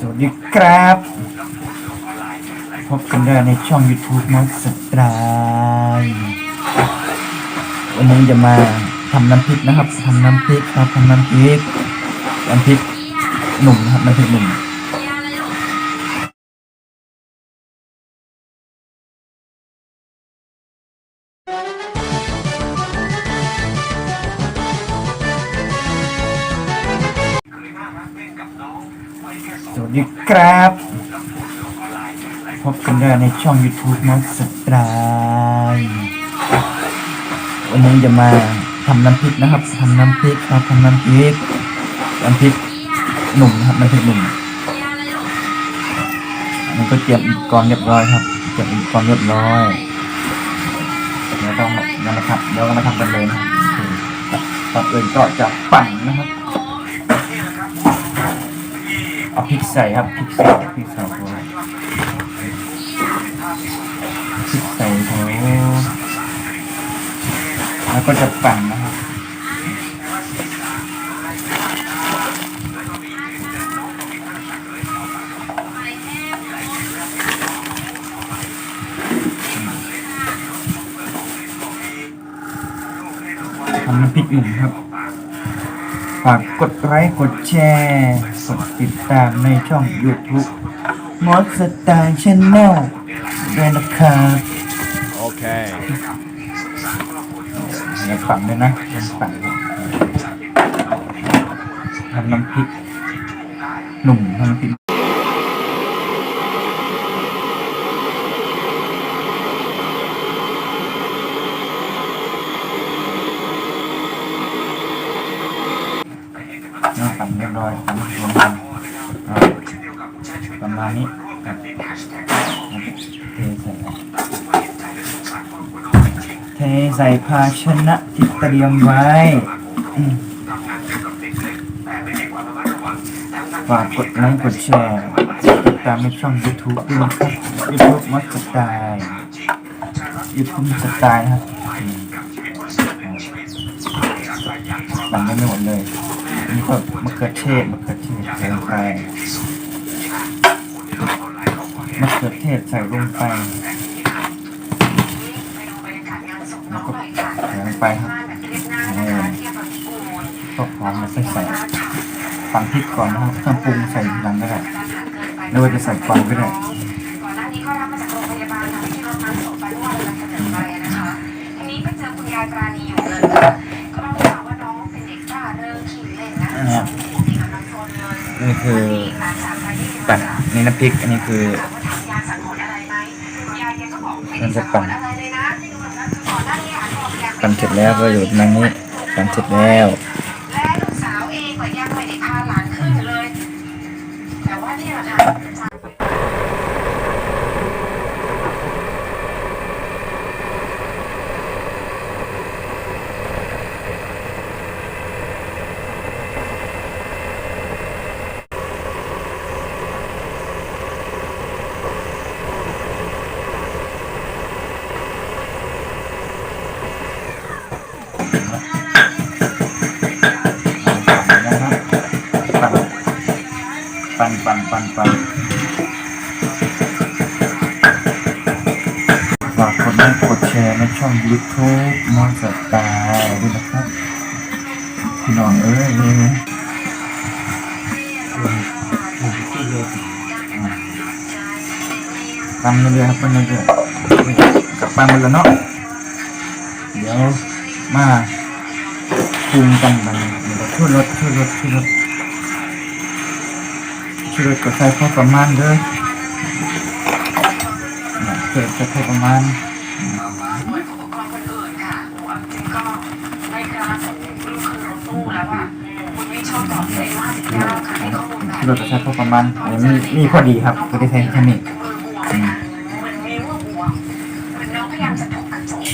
สวัสดีครับ พบกันได้ในช่อง YouTube มอสตรายวันนี้จะมาทำน้ำพริกนะครับทำน้ำพริกครับทำน้ำพริกน้ำพริกหนุ่มนะครับน้ำพริกหนุ่ม สวัสดีครับ พบกันได้ในช่อง YouTube มอสตรายวันนี้จะมาทำน้ำพริกนะครับทำน้ำพริกครับทำน้ำพริกน้ำพริกหนุ่มนะครับน้ำพริกหนุ่มอันนี้ก็เตรียมอุปกรณ์เรียบร้อยครับเตรียมอุปกรณ์เรียบร้อยเดี๋ยวต้องยังมาทำเดี๋ยวเรามาทำกันเลยนะครับโอเคก่อนอื่นก็จะปั่นนะครับ เอาพริกใส่ครับพริกใส่พริกใส่โถพริกใส่โถแล้วก็จะปั่นนะครับทำน้ำพริกหนุ่มครับ ฝากกดไลค์กดแชร์กดติดตามในช่อง YouTube มอสตาร์ชแนลด้วยนะครับ Okay. อย่าปั่นเลยนะเป็นปั่นทำน้ำพริกหนุ่มทำน้ำพริก น้ำปั่นเรียบร้อยปั่นรวมกันประมาณนี้ครับเทใส่เทใส่ภาชนะที่เตรียมไว้ฝากกดไลค์กดแชร์ติดตามในช่อง YouTube ด้วยนะครับ YouTube มัสไตล์ YouTube สไตล์นะครับอืมปั่น นนี้ก็มะเขือเทศมะเขือเทศใส่ลงไปมะเขือเทศใส่ลงไปแล้วก็ใส่ลงไปครับเออก็หอมมาใส่ใส่ฟังพริกก่อนนะครับเครื่องปรุงใส่ทีหลังก็ได้หรือว่าจะใส่ก่อนก็ได้ก่อนหน้านี้ก็รับมาจากโรงพยาบาลทำที่รถน้ำศพไปเมื่อวานเรานำเสนอไปนะคะทีนี้ไปเจอคุณยายปราณีอยู่เลย นนะคะเด็กกำลังโซนเลยนี่คือปั่นนี่น้ำพริก อันนี้คือนั่นจะปั่นปั่นเสร็จแล้วก็อยู่ตรงนี้ปั่นเสร็จแล้วและลูกสาวเองก็ยังไม่ได้พาหลานขึ้นเลย แต่ว่าเนี่ยค่ะ ช่อง YouTube มอนสตาร์ด้วยนะครับพี่น้องเอ้ยปั่นเรื่ยๆครับปั่นเรื่อยๆกลับบ้าหมดแล้วเนาะเดี๋ยวมาปรุงกันกันเดี๋ยวช่วยรสช่วยรสช่วยรสช่วยกดใส่พอประมาณเด้อเนี่ยเกิดจะพอประมาณ ข้อมูลแบบช่วยกดใส่พอประมาณอันนี้มีมีพอดีครับก็ได้ใช้แค่นี้เบอร์บวกค่ะเหมือนมีว่าบวกเหมือนน้องพยายามจะทุบกระจก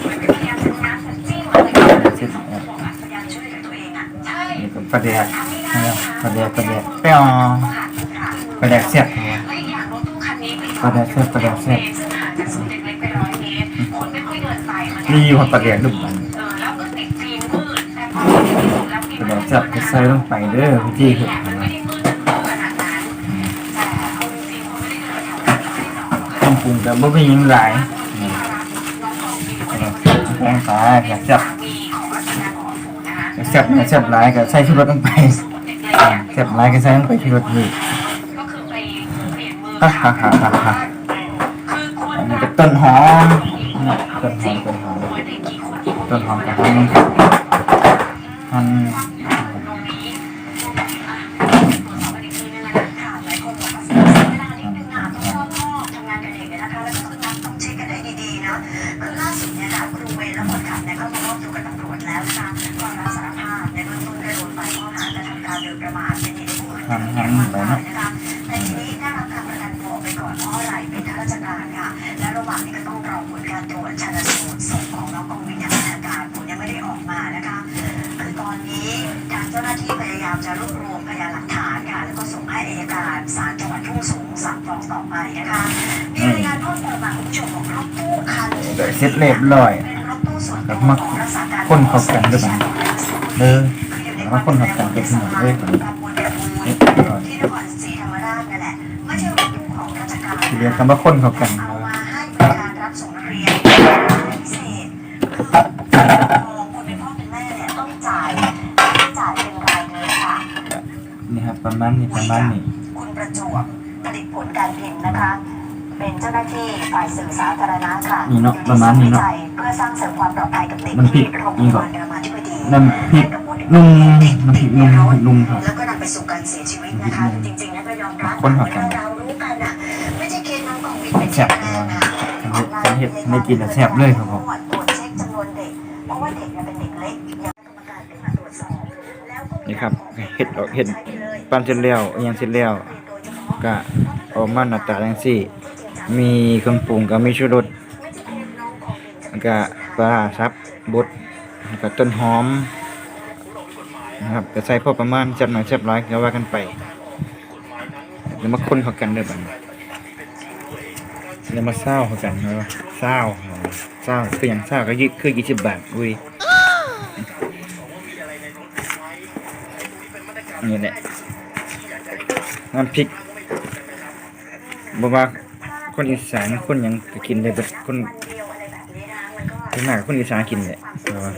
เหมือนพยายามจะงัดจะจิ้มอะไรอย่างเงี้ยบอกอะพยายามช่วยเหลือตัวเองอะใช่นี่ก็ประเดี๋ยวทำไม่ได้นะครับค่ะประเดี๋ยวประเดี๋ยวเปรี้ยวค่ะค่ะประเดี๋ยวเสียบและอีกอย่างรถตู้คันนี้เป็นประเดี๋ยวเสียบประเดี๋ยวเสียบซึ่งห่างจากศูนย์เด็กเล็กไปร้อยเมตรคนไม่ค่อยเดินไปมันมีอยู่คนประเดี๋ยวดุมันเออแล้วก็ติดฟิล์มมืดแต่พอติดฟิล์มแล้วฟิล์มเป็นแบบจับไปใส่ลงไปเด้อพี่ที่คือมันไม่ได้ เครื่องปรุงกับบ่มีหยังหลายนี่น้องของมีคนแกงปลาอยากจับองราชการของฝูงนะคะอยากจับอยากจับหลายก็ใส่ชูรสลงไปเด็กเลยอ่าจับหลายก็ใส่ลงไปชูรสนี่ก็คือไปเปลี่ยนมือฮ่าฮ่าฮ่าฮ่าฮ่าอันนี้ก็ต้นหอมนะต้นหอมต้นหอมต้นหอมกับหั่นหั่น ก็มามอบตัวกับตำรวจแล้วนะคะก็รับสารภาพในเบื้องต้นก็โดนไปข้อหากระทำการโดยประมาทเป็นเหตุให้ผู้อื่นหั่นหั่นไปเนาะนะคะในทีนี้ได้รับการประกันตัวไปก่อนเพราะอะไรเป็นข้าราชการค่ะ และระหว่างนี้ก็ต้องรอผลการตรวจชันสูตรศพของน้องกองวินอย่างเป็นทางการผลยังไม่ได้ออกมานะคะคือตอนนี้ทางเจ้าหน้าที่พยายามจะรวบรวมพยานหลักฐานค่ะแล้วก็ส่งให้อัยการศาลจังหวัดทุ่งสงสั่งฟ้องต่อไปนะคะมีรายงานเพิ่มเติมมาคุณผู้ชมบอกรถตู้คันเดี๋ยวเสร็จเรียบร้อย เป็นรถตู้ส่วนแล้ตัววมาของรักคนเขากันด้วยกันเด้อแล้วมาคนเขากันเป็นขนมเด้อนี่ที่นครศรีธรรมราชนั่นแหละไม่ใช่รถตู้ขอที่เรียกคำว่าคนเขากันเอามาให้บริการรับส่งนักเรียนพิเศษคือคนเป็นพ่อเป็นแม่เรียต้องจ่ายต้องจ่ายเป็นรายเดือนค่ะนี่ครับประมาณนี้ประมาณนี้คุณประจวบผลิตผลการพิมพ์นะคะ เป็นเจ้าหน้าที่ฝ่ายสื่อสาธารณะค่ะนี่เนาะประมาณนี้เนาะ พื่อสร้างเสริมความปลอดภัยกับเด็กมันผิดที่โรงพนี่ยาก่อนบาลรามาธิบดีน้ำพริกนุ่มน้ำพริกนุ่มน้ำพริกนุ่มครับ แล้วก็นำไปสู่การเสียชีวิตนะคะ จริงๆแล้วก็ยอมรับคนหักกันเรารู้กันอะไม่ใช่เคสน้องกองวินเป็นแซ่บแรกนะฉันเห็ดไม่กินแต่แซ่บเลยครับผม ตรวจเช็คจำนวนเด็กเพราะว่าเด็กเนี่ยเป็นเด็กเล็กยังกรรมการขึ้นมาตรวจสอบแล้วก็มีนี่ครับเห็ดเห็ดปั้นเสร็จแล้วอิหยังเสร็จแล้วก็ออกมาหน้าตาจังซี่ มีเครื่องปรุงก็มีชูรส แล้วก็ปลาร้าซับบดแล้วก็ต้นหอมนะครับก็ใส่พอประมาณจับหน่อยจับหลายก็ว่ากันไปแล้วมาคนเขากันเด้อบัดนี้แล้วมาเศร้าเขากันเนาะเศร้าเศร้าคืออย่างเศร้าก็ยี่คือยี่สิบบาทอุ้ยนี่แหละน้ำพริกบอกว่าคนอีสานคนยังกินได้เบิดคน ส่วนมากคนอีสานกินแหละแต่ว่า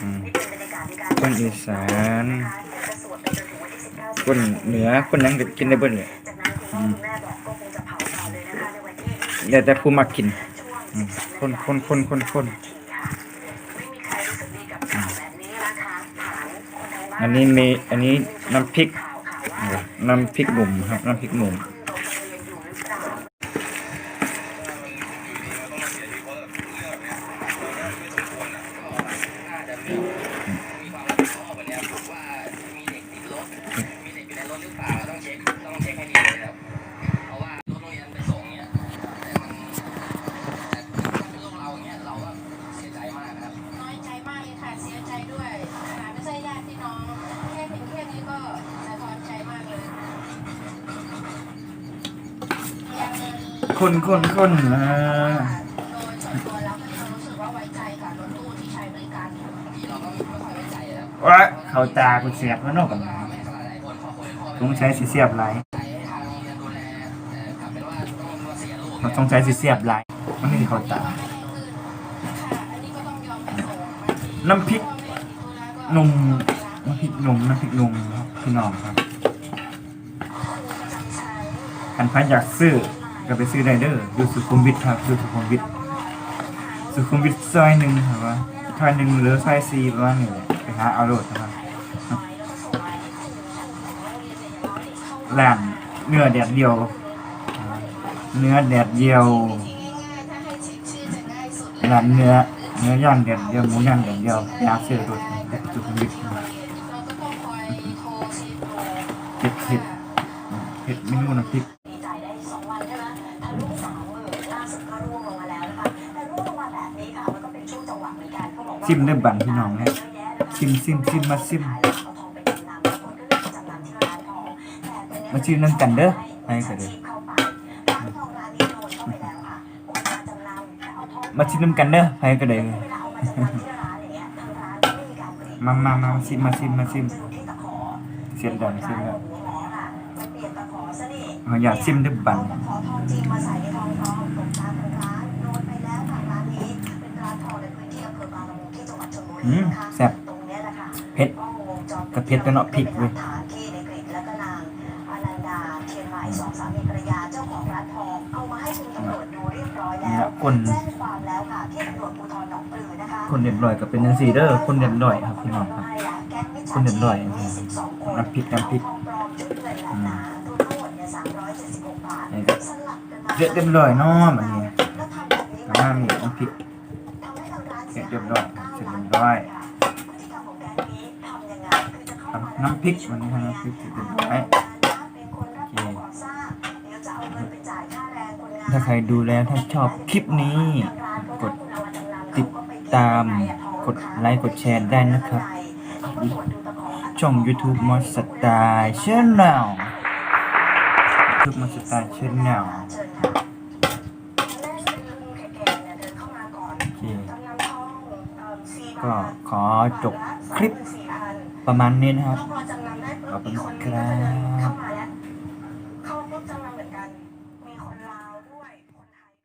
อืมคนอีสาน คนเหนือคนหยังก็กินได้เบิดเลยอืมแล้วแต่ผู้มักกินอืมคนคนคนคนคนอืมอันนี้มีอันนี้น้ำพริกน้ำพริกหนุ่มครับ น้ำพริกหนุ่ม คนคนคนนะว้าเขาตากูเสียบแล้นอกกันต้องใช้สีเสียบไรเราต้องใช้สีเสียบไรมันนี่เขาตา น้ำพริกนมน้ำพริกนมน้ำพริกนมพี่น้องครับกันพันอยากซื้อ ก็ไปซื้อได้เด้ออยู่สุขุมวิทครับอยู่สุขุมวิทสุขุมวิทซอยหนึ่งครับว่าซอยหนึ่งหรือซอยสี่ประมาณนี้แหละไปหาเอาโหลดนะครับร้านเนื้อแดดเดียว เนื้อแดดเดียวที่ง่ายๆถ้าให้เช็คชื่อจะง่ายสุดเลนเนื้อเนื้อย่างแดดเดียวหมูย่างแดดเดียวอยากซื้อโหลด สุดก็ร่วงลงมาแล้วนะคะแต่ร่วงลงมาแบบนี้ค่ะมันก็เป็นช่วงจังหวะเหมือนกันเขาบอกว่าซิมได้บันพี่น้องนะซิมซิมซิมมาซิมมาซิมน้ำกันเด้อไปก็เด้เขาไปร้านทองร้านนี้โดนเข้าไปแล้วค่ะคนมาจำนเอาทอมาชิมน้ำกันเด้อไปก็ได้เลาเอามาจำนำที่ร้านอย่างเงี้ยทางร้านไม่มีกามามาซิมมาซิมมาซิมจะดูที่ตะขอเสียดายซิมแล้วหัวหมอค่ะไปเปลี่ยนตะขอซะนี่เขาอยากซิมดึบบัน อืมนะคะแซ่บตรงเนี้ยแหละค่ะเผ็ดกล้องวงจรปิดกระเผ็ดตัวเนาะพริกเว้ยเป็นหลักฐานที่ในกริดแล้วก็นางอนันดาเทียนไหมสองสามีภรรยาเจ้าของร้านทองเอามาให้คุณตำรวจดูเรียบร้อยนี่แล้วละคนแจ้งความแล้วค่ะที่ตำรวจภูธรหนองปลือนะคะคนเรียบร้อยก็เป็นจังซี่เด้อคนเรียบร้อยครับพี่น้องครับคนเรียบร้อยน้ำพริกน้ำพริกอืมตัวทั้งหมดเนี่ย376บาทนี่ก็สลับกันมาเรียบเรียบร้อยเนาะบัดนี้แล้วทำแบบนี้ก็มามีน้ำพริก เสร็จเรียบร้อยหายเสร็จเรียบร้อยน้ำน้ำพริกมันนะครับน้ำพริกเสร็จเรียบร้อยเป็นคนรับเหมาก่อเคถ้าใครดูแล้วถ้าชอบคลิปนี้ กดติดตามกดไลค์กดแชร์ได้นะครับ ช่อง YouTube มอสไตล์ชแนล YouTube มอสไตล์ชแนล เชิญค่ะน่าจะเป็นลุงแก่ๆเนี่ยเดินเข้ามาก่อน โอเค กำลังท่องเอิ่มซีบา ก็ ร์ ขอ จบคลิปประมาณนี้นะครับขอบคุณครับ